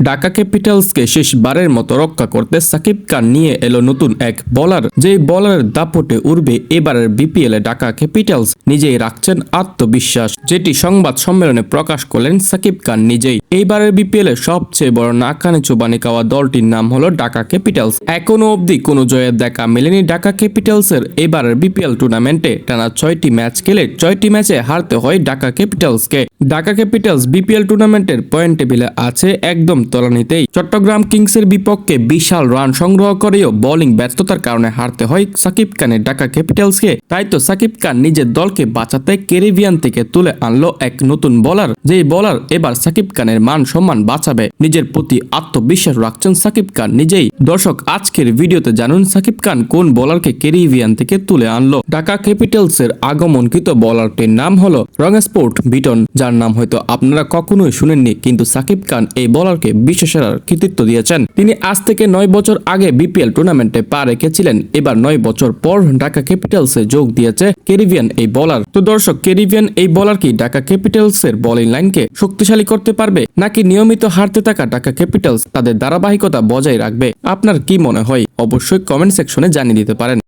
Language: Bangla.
ঢাকা ক্যাপিটালসকে শেষবারের মতো রক্ষা করতে সাকিব খান নিয়ে এলো নতুন এক বলার। যেই বলারের দাপটে উঠবে এবারের বিপিএল এ ঢাকা ক্যাপিটালস নিজেই রাখছেন আত্মবিশ্বাস, যেটি সংবাদ সম্মেলনে প্রকাশ করলেন সাকিব খান নিজেই। এইবারের বিপিএল সবচেয়ে বড় নাকানে চোবানি খাওয়া দলটির নাম হলো ঢাকা ক্যাপিটালস। এখনও অবধি কোনো জয়ের দেখা মেলেনি ঢাকা ক্যাপিটালসের এবারের বিপিএল টুর্নামেন্টে। টানা ছয়টি ম্যাচ খেলে ছয়টি ম্যাচে হারতে হয় ঢাকা ক্যাপিটালসকে। ঢাকা ক্যাপিটালস বিপিএল টুর্নামেন্টের পয়েন্ট টেবিলে আছে একদম তলানিতেই চট্টগ্রাম কিংসের বিপক্ষে বিশাল রান সংগ্রহ করেও বোলিং ব্যর্থতার কারণে হারতে হয় সাকিব খানের ঢাকা ক্যাপিটালসকে। তাই তো সাকিব খান নিজের দলকে বাঁচাতে ক্যারিবিয়ান থেকে তুলে আনলো এক নতুন বোলার। যেই বোলার এবার সাকিব খানের মান সম্মান বাঁচাবে। নিজের প্রতি আত্মবিশ্বাস রাখছেন সাকিব খান নিজেই। দর্শক, আজকের ভিডিওতে জানুন সাকিব খান কোন বোলারকে ক্যারিবিয়ান থেকে তুলে আনলো। ঢাকা ক্যাপিটালসের আগমনকৃত বলারটির নাম হলো রং স্পোর্ট বিটন। যার নাম হয়তো আপনারা কখনোই শুনেননি, কিন্তু সাকিব খান এই বোলারকে বিশ্বসেরার কৃতিত্ব দিয়েছেন। তিনি আজ থেকে নয় বছর আগে বিপিএল টুর্নামেন্টে পা রেখেছিলেন। এবার নয় বছর পর ঢাকা ক্যাপিটালসে যোগ দিয়েছে ক্যারিবিয়ান এই বলার তো দর্শক, ক্যারিবিয়ান এই বলার কি ঢাকা ক্যাপিটালসের বোলিং লাইনকে শক্তিশালী করতে পারবে, নাকি নিয়মিত হারতে থাকা ঢাকা ক্যাপিটালস তাদের ধারাবাহিকতা বজায় রাখবে? আপনার কি মনে হয়? অবশ্যই কমেন্ট সেকশনে জানিয়ে দিতে পারেন।